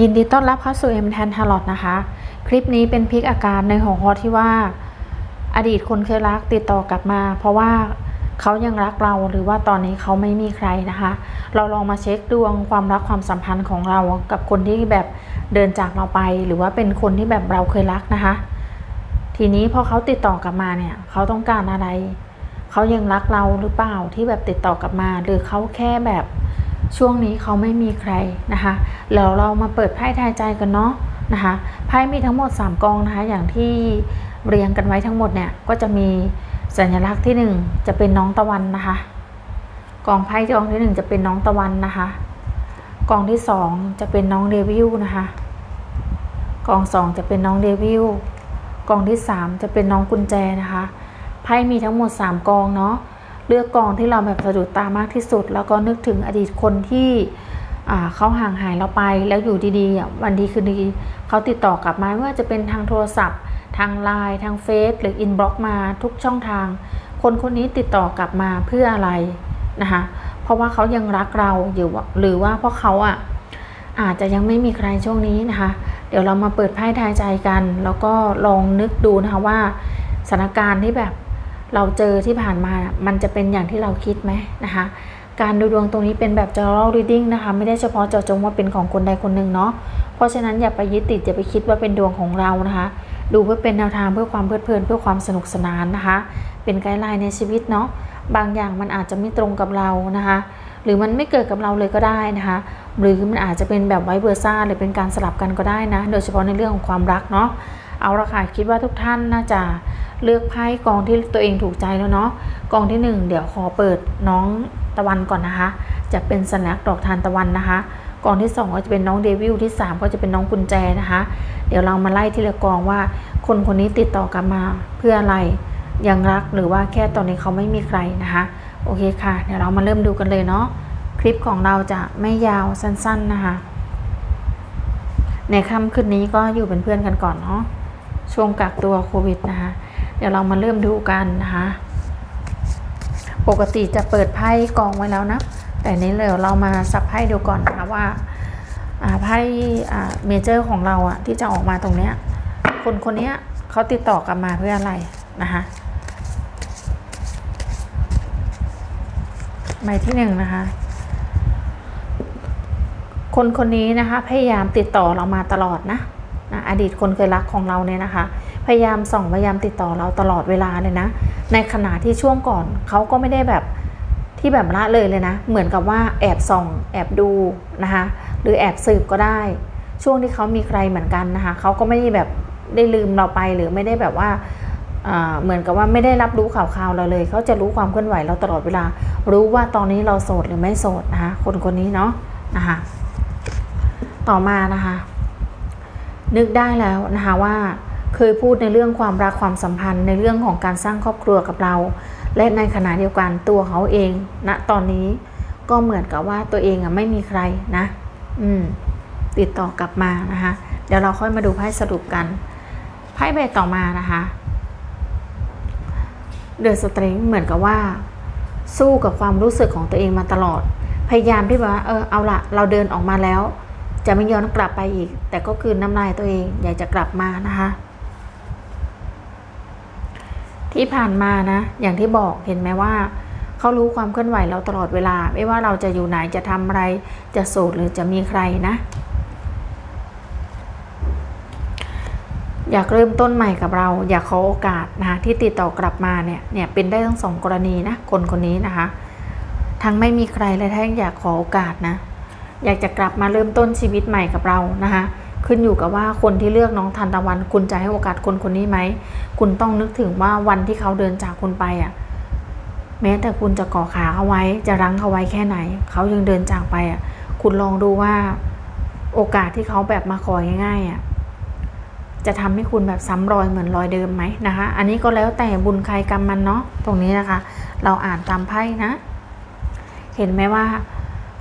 ยินดีต้อนรับเข้าสู่ M แทนทารอตนะคะ คลิปนี้เป็นพิกอาการในหัวข้อที่ว่า อดีตคนเคยรักติดต่อกลับมา เพราะว่าเขายังรักเราหรือว่าตอนนี้เขาไม่มีใครนะคะ เราลองมาเช็คดวงความรักความสัมพันธ์ของเรากับคนที่แบบเดินจากเราไป หรือว่าเป็นคนที่แบบเราเคยรักนะคะ ทีนี้พอเขาติดต่อกลับมาเนี่ยเขาต้องการอะไร เขายังรักเราหรือเปล่าที่แบบติดต่อกลับมา หรือเขาแค่แบบ ช่วงนี้เขาไม่มีใครนะคะแล้วเรามาเปิดไพ่ทายใจกันเนาะนะคะไพ่มีทั้งหมด 3 กองนะคะอย่างที่เรียงกันไว้ทั้งหมดเนี่ยก็จะมีสัญลักษณ์ที่ 1 จะเป็นน้องตะวันนะคะกองไพ่กองที่ 1 จะเป็นน้องตะวันนะคะกองที่ 2 จะเป็นน้องเดวิลนะคะกอง 2 จะเป็นน้องเดวิลกองที่ 3 จะเป็นน้องกุญแจนะคะไพ่มีทั้งหมด 3 กองเนาะ เลือกกองที่เราแบบสะดุดตามากที่สุด แล้วก็นึกถึงอดีตคนที่เขาห่างหายเราไปแล้วอยู่ดีๆวันดีคืนดีเขาติดต่อกลับมาไม่ว่าจะเป็นทางโทรศัพท์ ทางไลน์ทางเฟซหรืออินบล็อกมาทุกช่องทาง คนคนนี้ติดต่อกลับมาเพื่ออะไรนะคะเพราะว่าเขายังรักเราอยู่หรือว่าเพราะเขาอะอาจจะยังไม่มีใครช่วงนี้นะคะ เดี๋ยวเรามาเปิดไพ่ทายใจกัน แล้วก็ลองนึกดูนะคะว่าสถานการณ์ที่แบบ เราเจอที่ผ่านมามันจะเป็นอย่างที่เราคิดไหมนะคะ การดูดวงตรงนี้เป็นแบบ general reading นะคะ ไม่ได้เฉพาะเจาะจงว่าเป็นของคนใดคนหนึ่งเนาะเพราะฉะนั้นอย่าไปยึดติดอย่าไปคิดว่าเป็นดวงของเรานะคะ ดูเพื่อเป็นแนวทางเพื่อความเพลิดเพลินเพื่อความสนุกสนานนะคะ เป็นไกด์ไลน์ในชีวิตเนาะบางอย่างมันอาจจะไม่ตรงกับเรานะคะ หรือมันไม่เกิดกับเราเลยก็ได้นะคะ หรือมันอาจจะเป็นแบบไวเบอร์ซ่าหรือเป็นการสลับกันก็ได้นะ โดยเฉพาะในเรื่องของความรักเนาะ เอาละค่ะคิดว่าทุกท่านน่าจะเลือกไพ่กองที่ตัวเองถูกใจแล้วเนาะกองที่หนึ่งเดี๋ยวขอเปิดน้องตะวันก่อนนะคะ จะเป็นสัญลักดอกทานตะวันนะคะกองที่สองก็จะเป็นน้องเดวิลที่สามก็จะเป็นน้องกุญแจนะคะ เดี๋ยวเรามาไล่ทีละกองว่า คนคนนี้ติดต่อกลับมาเพื่ออะไรยังรักหรือว่าแค่ตอนนี้เขาไม่มีใครนะคะ โอเคค่ะ เดี๋ยวเรามาเริ่มดูกันเลยเนาะคลิปของเราจะไม่ยาวสั้น ๆนะคะ ในค่ำคืนนี้ก็อยู่เป็นเพื่อนกันก่อนเนาะ ช่วงกักตัวโควิดนะคะ เดี๋ยวเรามาเริ่มดูกันนะคะ ปกติจะเปิดไพ่กองไว้แล้วนะ แต่นี้เลยเรามาสับไพ่ดูก่อนนะคะว่าไพ่เมเจอร์ของเราอะที่จะออกมาตรงเนี้ย คนคนนี้เขาติดต่อกลับมาเพื่ออะไรนะคะใบที่หนึ่งนะคะ คนคนนี้นะคะ พยายามติดต่อเรามาตลอดนะ นะอดีตคนเคยรักของเราเนี่ยนะคะ พยายามส่องพยายามติดต่อเราตลอดเวลาเลยนะ ในขณะที่ช่วงก่อนเขาก็ไม่ได้แบบที่แบบละเลยเลยนะ เหมือนกับว่าแอบส่องแอบดูนะคะหรือแอบสืบก็ได้ ช่วงที่เขามีใครเหมือนกันนะคะเขาก็ไม่ได้แบบได้ลืมเราไปหรือไม่ได้แบบว่าอ่าเหมือนกับว่าไม่ได้รับรู้ข่าวคราวเราเลย เขาจะรู้ความเคลื่อนไหวเราตลอดเวลา รู้ว่าตอนนี้เราโสดหรือไม่โสดนะคะคนคนนี้เนาะนะคะต่อมานะคะ นึกได้แล้วนะคะว่าเคยพูดในเรื่องความรักความสัมพันธ์ ในเรื่องของการสร้างครอบครัวกับเรา และในขณะเดียวกันตัวเขาเองณนะตอนนี้ก็เหมือนกับว่าตัวเองอะไม่มีใครนะ อืม ติดต่อกลับมานะคะ เดี๋ยวเราค่อยมาดูไพ่สรุปกันไพ่ใบต่อมานะคะเดอะสตริงเหมือนกับว่า สู้กับความรู้สึกของตัวเองมาตลอด พยายามที่แบบว่าเออเอาละเราเดินออกมาแล้ว จะไม่ย้อนกลับไปอีก แต่ก็คือน้ำลายตัวเองอยากจะกลับมานะคะ ที่ผ่านมานะ อย่างที่บอกเห็นไหมว่าเขารู้ความเคลื่อนไหวเราตลอดเวลา ไม่ว่าเราจะอยู่ไหนจะทำอะไร จะโสดหรือจะมีใครนะ อยากเริ่มต้นใหม่กับเรา อยากขอโอกาสนะคะที่ติดต่อกลับมาเนี่ยเนี่ยเป็นได้ทั้งสองกรณีนะคนคนนี้นะคะ ทั้งไม่มีใครและทั้งอยากขอโอกาสนะ อยากจะกลับมาเริ่มต้นชีวิตใหม่กับเรานะคะขึ้นอยู่กับว่าคนที่เลือกน้องทันตะวัน คุณจะให้โอกาสคนคนนี้ไหม คุณต้องนึกถึงว่าวันที่เขาเดินจากคุณไปอะแม้แต่คุณจะก่อขาเขาไว้ จะรั้งเขาไว้แค่ไหน เขายังเดินจากไปอะคุณลองดูว่าโอกาสที่เขาแบบมาของ่ายๆอะจะทำให้คุณแบบซ้ำรอยเหมือนรอยเดิมไหมนะคะ อันนี้ก็แล้วแต่บุญใครกรรมมันเนาะตรงนี้นะคะ เราอ่านตามไพ่นะ เห็นไหมว่า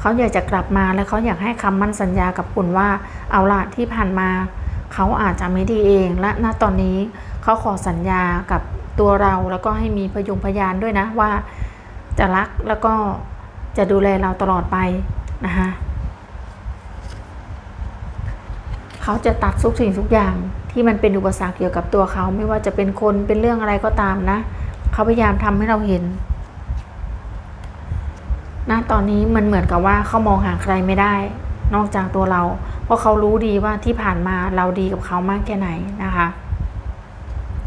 เขาอยากจะกลับมาแล้วเขาอยากให้คำมั่นสัญญากับคุณว่า เอาละที่ผ่านมา เขาอาจจะไม่ดีเอง และณตอนนี้เขาขอสัญญากับตัวเราแล้วก็ให้มีพยุงพยานด้วยนะว่า จะรักแล้วก็จะดูแลเราตลอดไปนะคะเขาจะตัดทุกสิ่งทุกอย่างที่มันเป็นอุปสรรคเกี่ยวกับตัวเขา ไม่ว่าจะเป็นคนเป็นเรื่องอะไรก็ตามนะ เขาพยายามทำให้เราเห็น นะตอนนี้มันเหมือนกับว่าเขามองหาใครไม่ได้ นอกจากตัวเรา เพราะเขารู้ดีว่าที่ผ่านมาเราดีกับเขามากแค่ไหนนะคะ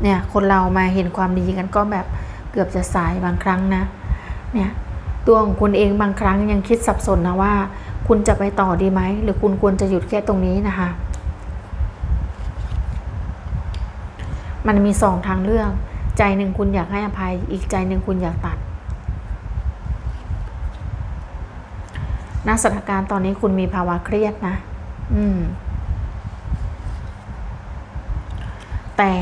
เนี่ยคนเรามาเห็นความดีกันก็แบบเกือบจะสายบางครั้งนะ เนี่ยตัวของคุณเองบางครั้งยังคิดสับสนนะว่า คุณจะไปต่อดีไหม หรือคุณควรจะหยุดแค่ตรงนี้นะคะ มันมีสองทางเลือก ใจหนึ่งคุณอยากให้อภัย อีกใจหนึ่งคุณอยากตัด ณสถานการณ์ตอนนี้คุณมีภาวะเครียดนะ อืม แต่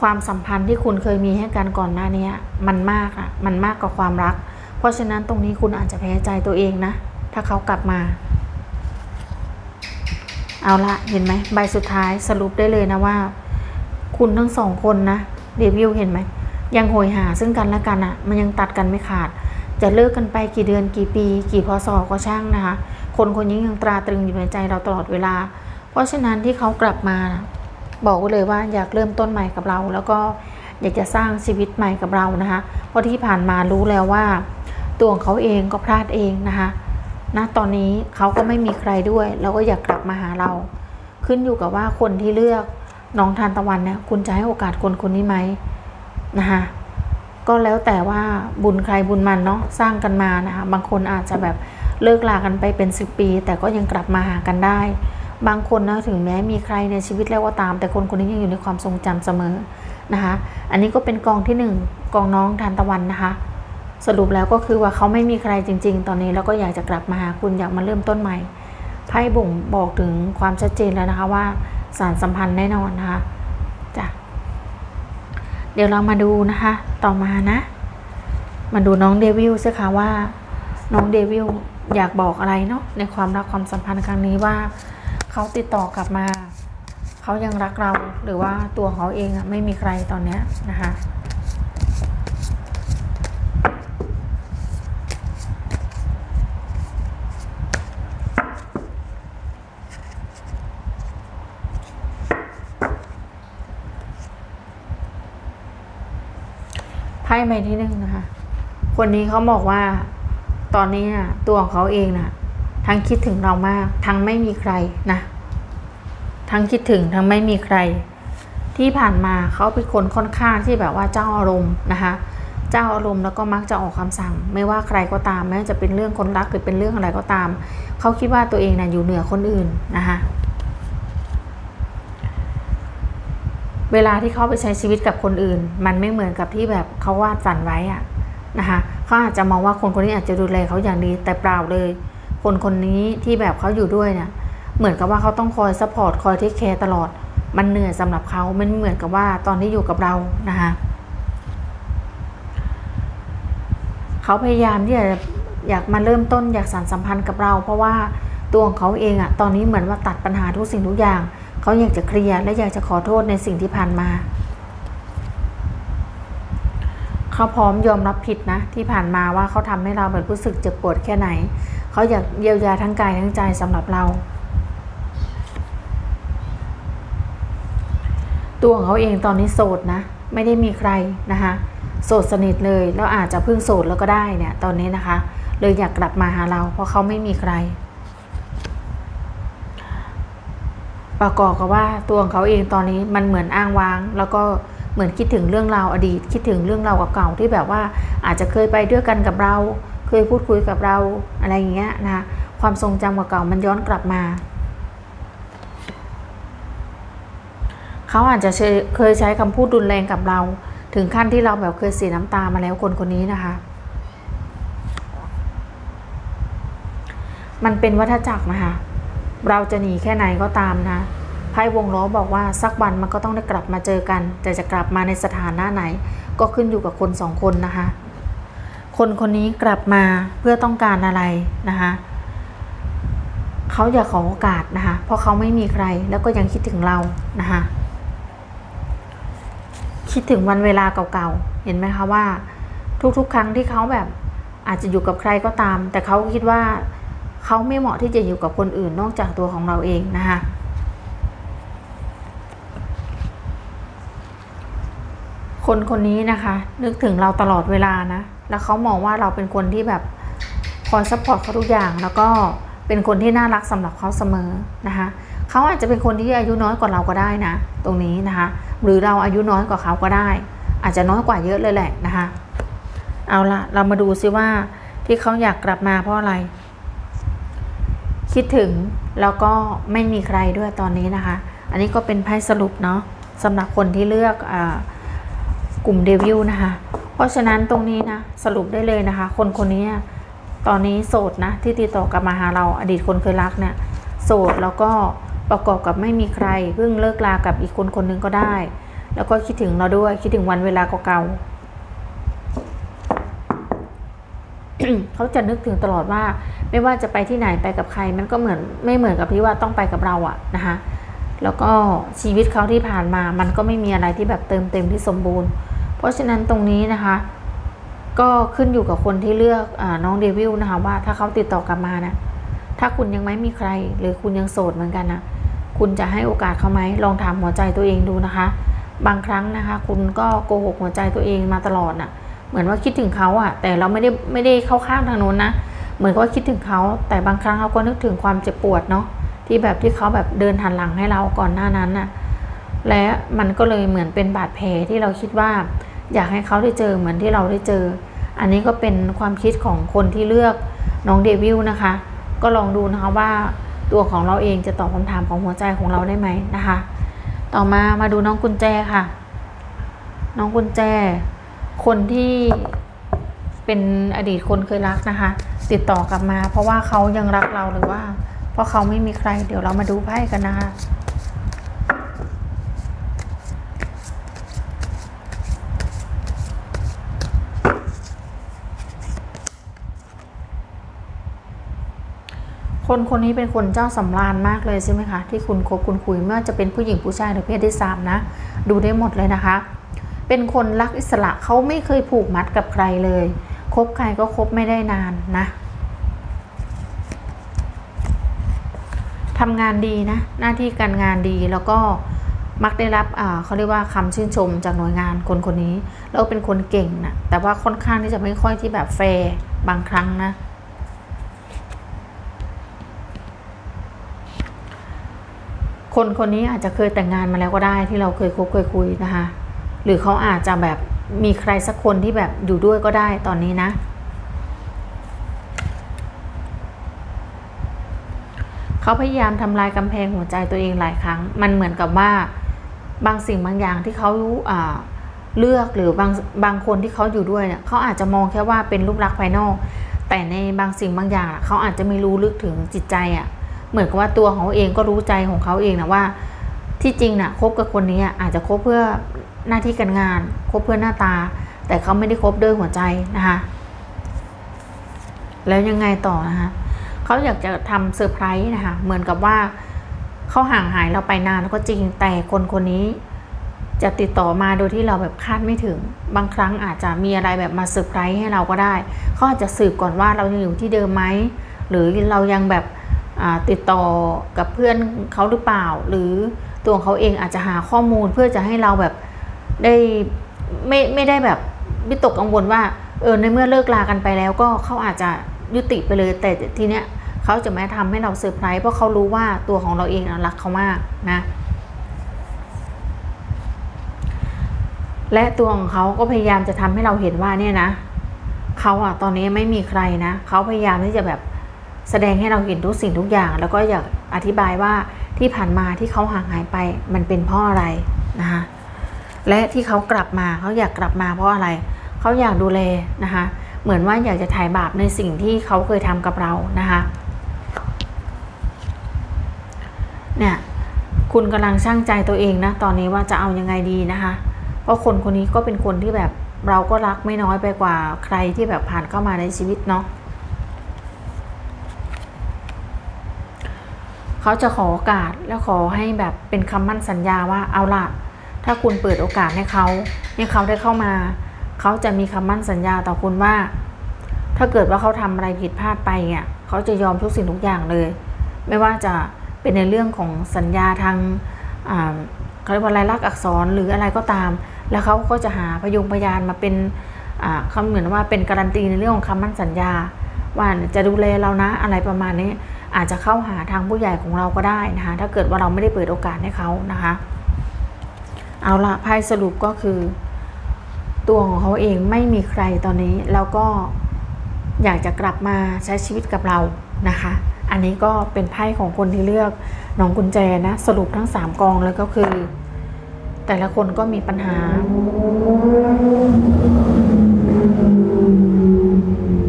ความสัมพันธ์ที่คุณเคยมีให้กันก่อนหน้านี้มันมากอะมันมากกว่าความรัก เพราะฉะนั้นตรงนี้คุณอาจจะแพ้ใจตัวเองนะ ถ้าเขากลับมา เอาละเห็นไหมใบสุดท้ายสรุปได้เลยนะว่า คุณทั้งสองคนนะเดวิลเห็นไหมยังโหยหาซึ่งกันและกันอะมันยังตัดกันไม่ขาด จะเลิกกันไปกี่เดือนกี่ปี กี่พศก็ช่างนะคะ คนคนนี้ยังตราตรึงอยู่ในใจเราตลอดเวลา เพราะฉะนั้นที่เขากลับมา บอกไว้เลยว่าอยากเริ่มต้นใหม่กับเรา แล้วก็อยากจะสร้างชีวิตใหม่กับเรานะคะ เพราะที่ผ่านมารู้แล้วว่า ตัวของเขาเองก็พลาดเองนะคะณตอนนี้เขาก็ไม่มีใครด้วย แล้วก็อยากกลับมาหาเรา ขึ้นอยู่กับว่าคนที่เลือกน้องทานตะวันเนี่ยคุณจะให้โอกาสคนคนนี้ไหมนะคะ ก็แล้วแต่ว่าบุญใครบุญมันเนาะสร้างกันมานะคะบางคนอาจจะแบบเลิกลากันไปเป็นสิบปี แต่ก็ยังกลับมาหากันได้ บางคนนะถึงแม้มีใครในชีวิตแล้วก็ตาม แต่คนคนนี้ยังอยู่ในความทรงจำเสมอนะคะอันนี้ก็เป็นกองที่หนึ่งกองน้องทานตะวันนะคะ สรุปแล้วก็คือว่าเขาไม่มีใครจริง ๆ ตอนนี้แล้วก็อยากจะกลับมาหาคุณอยากมาเริ่มต้นใหม่ไพ่บ่งบอกถึงความชัดเจนแล้วนะคะว่าสารสัมพันธ์แน่นอนนะคะ เดี๋ยวเรามาดูนะคะ ต่อมานะ มาดูน้องเดวิลสิคะว่า น้องเดวิลอยากบอกอะไรเนาะในความรักความสัมพันธ์ครั้งนี้ว่าเขาติดต่อกลับมา เขายังรักเราหรือว่าตัวเขาเองอะไม่มีใครตอนเนี้ยนะคะ ใบที่หนึ่งนะคะ คนนี้เขาบอกว่าตอนนี้นะตัวของเขาเองน่ะทั้งคิดถึงเรามาก ทั้งไม่มีใครนะ ทั้งคิดถึงทั้งไม่มีใคร ที่ผ่านมาเขาเป็นคนค่อนข้างที่แบบว่าเจ้าอารมณ์นะคะ เจ้าอารมณ์แล้วก็มักจะออกคำสั่ง ไม่ว่าใครก็ตาม ไม่ว่าจะเป็นเรื่องคนรักหรือเป็นเรื่องอะไรก็ตาม เขาคิดว่าตัวเองน่ะอยู่เหนือคนอื่นนะคะ เวลาที่เขาไปใช้ชีวิตกับคนอื่น มันไม่เหมือนกับที่แบบเขาวาดฝันไว้อะนะคะเขาอาจจะมองว่าคนคนนี้อาจจะดูแลเขาอย่างดีแต่เปล่าเลย คนคนนี้ที่แบบเขาอยู่ด้วยเนี่ยเหมือนกับว่าเขาต้องคอยซัพพอร์ตคอยเทคแคร์ตลอด มันเหนื่อยสำหรับเขามันเหมือนกับว่าตอนที่อยู่กับเรานะคะเขาพยายามที่จะอยากมาเริ่มต้นอยากสานสัมพันธ์กับเรา เพราะว่าตัวของเขาเองอะตอนนี้เหมือนว่าตัดปัญหาทุกสิ่งทุกอย่าง เขาอยากจะเคลียร์และอยากจะขอโทษในสิ่งที่ผ่านมา เขาพร้อมยอมรับผิดนะ ที่ผ่านมาว่าเขาทำให้เราแบบรู้สึกเจ็บปวดแค่ไหน เขาอยากเยียวยาทั้งกายทั้งใจสำหรับเรา ตัวของเขาเองตอนนี้โสดนะ ไม่ได้มีใครนะคะโสดสนิทเลยแล้วอาจจะเพิ่งโสดแล้วก็ได้เนี่ย ตอนนี้นะคะ เลยอยากกลับมาหาเรา เพราะเขาไม่มีใคร ประกอบกับว่าตัวของเขาเองตอนนี้มันเหมือนอ้างว้าง แล้วก็เหมือนคิดถึงเรื่องราวอดีต คิดถึงเรื่องราวเก่าๆที่แบบว่าอาจจะเคยไปด้วยกันกับเรา เคยพูดคุยกับเราอะไรอย่างเงี้ยนะคะความทรงจำเก่าๆมันย้อนกลับมาเขาอาจจะเคยใช้คำพูดรุนแรงกับเรา ถึงขั้นที่เราแบบเคยเสียน้ำตามาแล้วคนคนนี้นะคะ มันเป็นวัฏจักรนะคะ เราจะหนีแค่ไหนก็ตามนะไพ่วงล้อบอกว่าสักวันมันก็ต้องได้กลับมาเจอกัน แต่จะกลับมาในสถานะไหน ก็ขึ้นอยู่กับคนสองคนนะคะ คนคนนี้กลับมาเพื่อต้องการอะไรนะคะเขาอยากขอโอกาสนะคะ เพราะเขาไม่มีใครแล้วก็ยังคิดถึงเรานะคะคิดถึงวันเวลาเก่าๆ เห็นไหมคะว่า ทุกๆ ครั้งที่เขาแบบอาจจะอยู่กับใครก็ตาม แต่เขาคิดว่า เขาไม่เหมาะที่จะอยู่กับคนอื่นนอกจากตัวของเราเองนะคะคนคนนี้นะคะ นึกถึงเราตลอดเวลานะ แล้วเขามองว่าเราเป็นคนที่แบบคอยซัพพอร์ตเขาทุกอย่าง แล้วก็เป็นคนที่น่ารักสำหรับเขาเสมอนะคะเขาอาจจะเป็นคนที่อายุน้อยกว่าเราก็ได้นะ ตรงนี้นะคะ หรือเราอายุน้อยกว่าเขาก็ได้ อาจจะน้อยกว่าเยอะเลยแหละนะคะ เอาละเรามาดูซิว่าที่เขาอยากกลับมาเพราะอะไร คิดถึงแล้วก็ไม่มีใครด้วยตอนนี้นะคะ อันนี้ก็เป็นไพ่สรุปเนาะสำหรับคนที่เลือกอกลุ่มเดวิลนะคะ เพราะฉะนั้นตรงนี้นะสรุปได้เลยนะคะ คนคนนี้ตอนนี้โสดนะที่ติดต่อกลับมาหาเราอดีตคนเคยรักเนี่ยโสดแล้วก็ประกอบกับไม่มีใครเพิ่งเลิกลากับอีกคนคนนึงก็ได้ แล้วก็คิดถึงเราด้วยคิดถึงวันเวลาเก่าเขาจะนึกถึงตลอดว่า ไม่ว่าจะไปที่ไหนไปกับใคร มันก็เหมือนไม่เหมือนกับที่ว่าต้องไปกับเราอะนะคะแล้วก็ชีวิตเขาที่ผ่านมา มันก็ไม่มีอะไรที่แบบเติมเต็มที่สมบูรณ์ เพราะฉะนั้นตรงนี้นะคะ ก็ขึ้นอยู่กับคนที่เลือกอน้องเดวิลนะคะว่าถ้าเขาติดต่อกลับมานะ ถ้าคุณยังไม่มีใคร หรือคุณยังโสดเหมือนกันนะคุณจะให้โอกาสเขาไหมลองถามหัวใจตัวเองดูนะคะ บางครั้งนะคะ คุณก็โกหกหัวใจตัวเองมาตลอดน่ะ เหมือนว่าคิดถึงเขาอะแต่เราไม่ได้ไม่ได้เข้าข้างทางโน้นนะ เหมือนกับว่าคิดถึงเขา แต่บางครั้งเราก็นึกถึงความเจ็บปวดเนาะที่แบบที่เขาแบบเดินหันหลังให้เราก่อนหน้านั้นน่ะและมันก็เลยเหมือนเป็นบาดแผลที่เราคิดว่า อยากให้เขาได้เจอเหมือนที่เราได้เจอ อันนี้ก็เป็นความคิดของคนที่เลือกน้องเดวิลนะคะ ก็ลองดูนะคะว่าตัวของเราเองจะตอบคำถามของหัวใจของเราได้ไหมนะคะ ต่อมามาดูน้องกุญแจค่ะ น้องกุญแจ คนที่เป็นอดีตคนเคยรักนะคะ ติดต่อกลับมา เพราะว่าเขายังรักเราหรือว่า เพราะเขาไม่มีใคร เดี๋ยวเรามาดูไพ่กันนะคะคนคนนี้เป็นคนเจ้าสำราญมากเลยใช่ไหมคะ ที่คุณคบคุณคุยไม่ว่าจะเป็นผู้หญิงผู้ชายหรือเพศที่สามนะ ดูได้หมดเลยนะคะ เป็นคนรักอิสระเขาไม่เคยผูกมัดกับใครเลย คบใครก็คบไม่ได้นานนะทำงานดีนะ หน้าที่การงานดีแล้วก็มักได้รับอ่าเขาเรียกว่าคำชื่นชมจากหน่วยงานคนคนนี้ แล้วเป็นคนเก่งนะแต่ว่าค่อนข้างที่จะไม่ค่อยที่แบบแฟร์บางครั้งนะ คนคนนี้อาจจะเคยแต่งงานมาแล้วก็ได้ที่เราเคยคบเคยคุยนะคะ หรือเขาอาจจะแบบ มีใครสักคนที่แบบอยู่ด้วยก็ได้ตอนนี้นะ เขาพยายามทำลายกำแพงหัวใจตัวเองหลายครั้ง มันเหมือนกับว่าบางสิ่งบางอย่างที่เขาอ่าเลือกหรือบางบางคนที่เขาอยู่ด้วยเนี่ยเขาอาจจะมองแค่ว่าเป็นรูปลักษณ์ภายนอก แต่ในบางสิ่งบางอย่างเขาอาจจะไม่รู้ลึกถึงจิตใจอะ่ะเหมือนกับว่าตัวของเขาเองก็รู้ใจของเขาเองนะว่า ที่จริงนะ่ะคบกับคนนี้อาจจะคบเพื่อหน้าที่การงานคบเพื่อหน้าตา แต่เขาไม่ได้คบด้วยหัวใจนะคะแล้วยังไงต่อนะคะเขาอยากจะทำเซอร์ไพรส์นะคะเหมือนกับว่าเขาห่างหายเราไปนานแล้วก็จริงแต่คนคนนี้จะติดต่อมาโดยที่เราแบบคาดไม่ถึง บางครั้งอาจจะมีอะไรแบบมาเซอร์ไพรส์ให้เราก็ได้เขาอาจจะสืบก่อนว่าเรายังอยู่ที่เดิมไหมหรือเรายังแบบติดต่อกับเพื่อนเขาหรือเปล่า หรือ ตัวเขาเองอาจจะหาข้อมูลเพื่อจะให้เราแบบได้ไม่ไม่ได้แบบวิตกกังวลว่าเออในเมื่อเลิกลากันไปแล้วก็เขาอาจจะยุติไปเลย แต่ทีเนี้ยเขาจะไม่ทำให้เราเซอร์ไพรส์เพราะเขารู้ว่าตัวของเราเองรักเขามากนะ และตัวของเขาก็พยายามจะทำให้เราเห็นว่าเนี่ยนะเขาอะตอนนี้ไม่มีใครนะเขาพยายามที่จะแบบแสดงให้เราเห็นทุกสิ่งทุกอย่าง แล้วก็อยากอธิบายว่า ที่ผ่านมาที่เขาห่างหายไปมันเป็นเพราะอะไรนะคะและที่เขากลับมาเขาอยากกลับมาเพราะอะไร เขาอยากดูแลนะคะเหมือนว่าอยากจะถ่ายบาปในสิ่งที่เขาเคยทำกับเรานะคะเนี่ยคุณกำลังช่างใจตัวเองนะตอนนี้ว่าจะเอายังไงดีนะคะเพราะคนคนนี้ก็เป็นคนที่แบบเราก็รักไม่น้อยไปกว่าใครที่แบบผ่านเข้ามาในชีวิตเนาะ เขาจะขอโอกาสแล้วขอให้แบบเป็นคำมั่นสัญญาว่าเอาละถ้าคุณเปิดโอกาสให้เขาให้เขาได้เข้ามา เขาจะมีคำมั่นสัญญาต่อคุณว่า ถ้าเกิดว่าเขาทำอะไรผิดพลาดไปเนี่ยเขาจะยอมทุกสิ่งทุกอย่างเลย ไม่ว่าจะเป็นในเรื่องของสัญญาทางเขาเรียกว่าลายลักษณ์อักษรหรืออะไรก็ตาม แล้วเขาก็จะหาพยุงพยานมาเป็นอ่าเขาเหมือนว่าเป็นการันตีในเรื่องของคำมั่นสัญญาว่าจะดูแลเรานะอะไรประมาณนี้ อาจจะเข้าหาทางผู้ใหญ่ของเราก็ได้นะคะถ้าเกิดว่าเราไม่ได้เปิดโอกาสให้เขานะคะเอาละไพ่สรุปก็คือ ตัวของเขาเองไม่มีใครตอนนี้ แล้วก็อยากจะกลับมาใช้ชีวิตกับเรานะคะ อันนี้ก็เป็นไพ่ของคนที่เลือกน้องกุญแจนะสรุปทั้ง 3 กองเลยก็คือ แต่ละคนก็มีปัญหา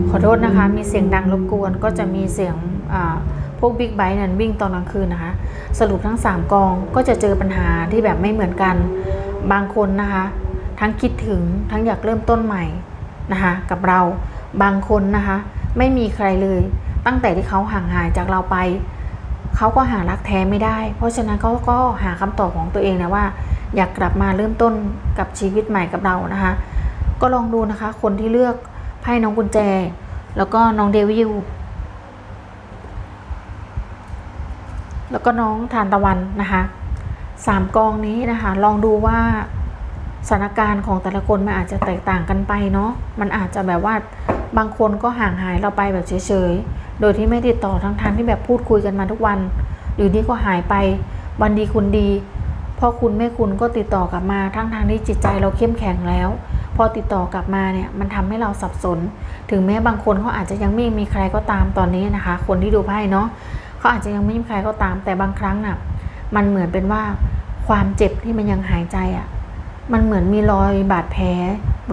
ขอโทษนะคะ มีเสียงดังรบกวนก็จะมีเสียงอ่า วกบิ๊กไบค์นั้นวิ่งตอนกลางคืนนะคะ สรุปทั้ง 3 กองก็จะเจอปัญหาที่แบบไม่เหมือนกัน บางคนนะคะ ทั้งคิดถึงทั้งอยากเริ่มต้นใหม่นะคะกับเรา บางคนนะคะ ไม่มีใครเลย ตั้งแต่ที่เขาห่างหายจากเราไป เขาก็หารักแท้ไม่ได้ เพราะฉะนั้นเขาก็หาคำตอบของตัวเองนะว่า อยากกลับมาเริ่มต้นกับชีวิตใหม่กับเรานะคะ ก็ลองดูนะคะ คนที่เลือกไพ่น้องกุญแจ แล้วก็น้องเดวิล แล้วก็น้องทานตะวันนะคะสามกองนี้นะคะ ลองดูว่าสถานการณ์ของแต่ละคนมันอาจจะแตกต่างกันไปเนาะมันอาจจะแบบว่าบางคนก็ห่างหายเราไปแบบเฉยๆ โดยที่ไม่ติดต่อทั้งทางที่แบบพูดคุยกันมาทุกวัน อยู่นี่ก็หายไปวันดีคุณดีพ่อคุณแม่คุณก็ติดต่อกลับมาทั้งทางที่จิตใจเราเข้มแข็งแล้ว พอติดต่อกลับมาเนี่ยมันทำให้เราสับสน ถึงแม้บางคนเขาอาจจะยังไม่มีใครก็ตามตอนนี้นะคะ คนที่ดูไพ่เนาะ เขาอาจจะยังไม่มีใครก็ตาม แต่บางครั้งน่ะ มันเหมือนเป็นว่าความเจ็บที่มันยังหายใจอะ่ะ มันเหมือนมีรอยบาดแผล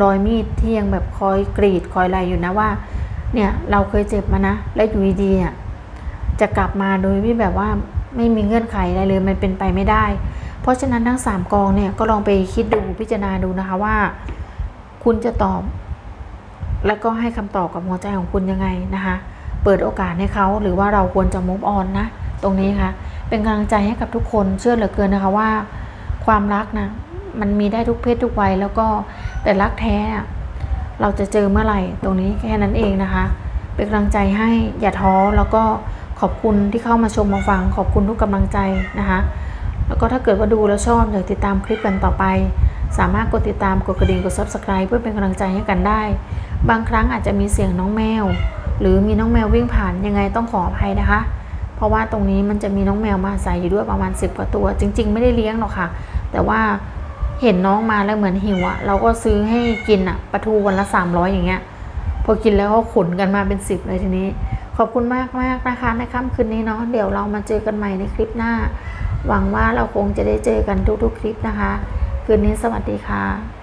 รอยมีดที่ยังแบบคอยกรีดคอยอะไรอยู่นะว่า เนี่ยเราเคยเจ็บมานะ แล้วอยู่ดีๆอะจะกลับมาโดยที่แบบว่าไม่มีเงื่อนไขอะไรเลยมันเป็นไปไม่ได้ เพราะฉะนั้นทั้งสามกองเนี่ยก็ลองไปคิดดูพิจารณาดูนะคะว่า คุณจะตอบ แล้วก็ให้คำตอบกับหัวใจของคุณยังไงนะคะ เปิดโอกาสให้เขาหรือว่าเราควรจะ move on นะ ตรงนี้ค่ะเป็นกำลังใจให้กับทุกคนเชื่อเหลือเกินนะคะว่า ความรักนะมันมีได้ทุกเพศทุกวัยแล้วก็แต่รักแท้ เราจะเจอเมื่อไหร่ตรงนี้แค่นั้นเองนะคะ เป็นกำลังใจให้อย่าท้อแล้วก็ขอบคุณที่เข้ามาชมมาฟัง ขอบคุณทุกกำลังใจนะคะ แล้วก็ถ้าเกิดว่าดูแล้วชอบอยากติดตามคลิปกันต่อไป สามารถกดติดตามกดกระดิ่งกด subscribe เพื่อเป็นกำลังใจให้กันได้ บางครั้งอาจจะมีเสียงน้องแมว หรือมีน้องแมววิ่งผ่านยังไงต้องขออภัยนะคะ เพราะว่าตรงนี้มันจะมีน้องแมวมาอาศัยอยู่ด้วยประมาณ 10กว่าตัว จริง ๆ ไม่ได้เลี้ยงหรอกค่ะ แต่ว่าเห็นน้องมาแล้วเหมือนหิวอะเราก็ซื้อให้กินอะปลาทูวันละ 300 อย่างเงี้ย พอกินแล้วก็ขนกันมาเป็น 10 เลยทีนี้ ขอบคุณมากมากนะคะในค่ำคืนนี้เนาะเดี๋ยวเรามาเจอกันใหม่ในคลิปหน้า หวังว่าเราคงจะได้เจอกันทุกๆคลิปนะคะ คืนนี้สวัสดีค่ะ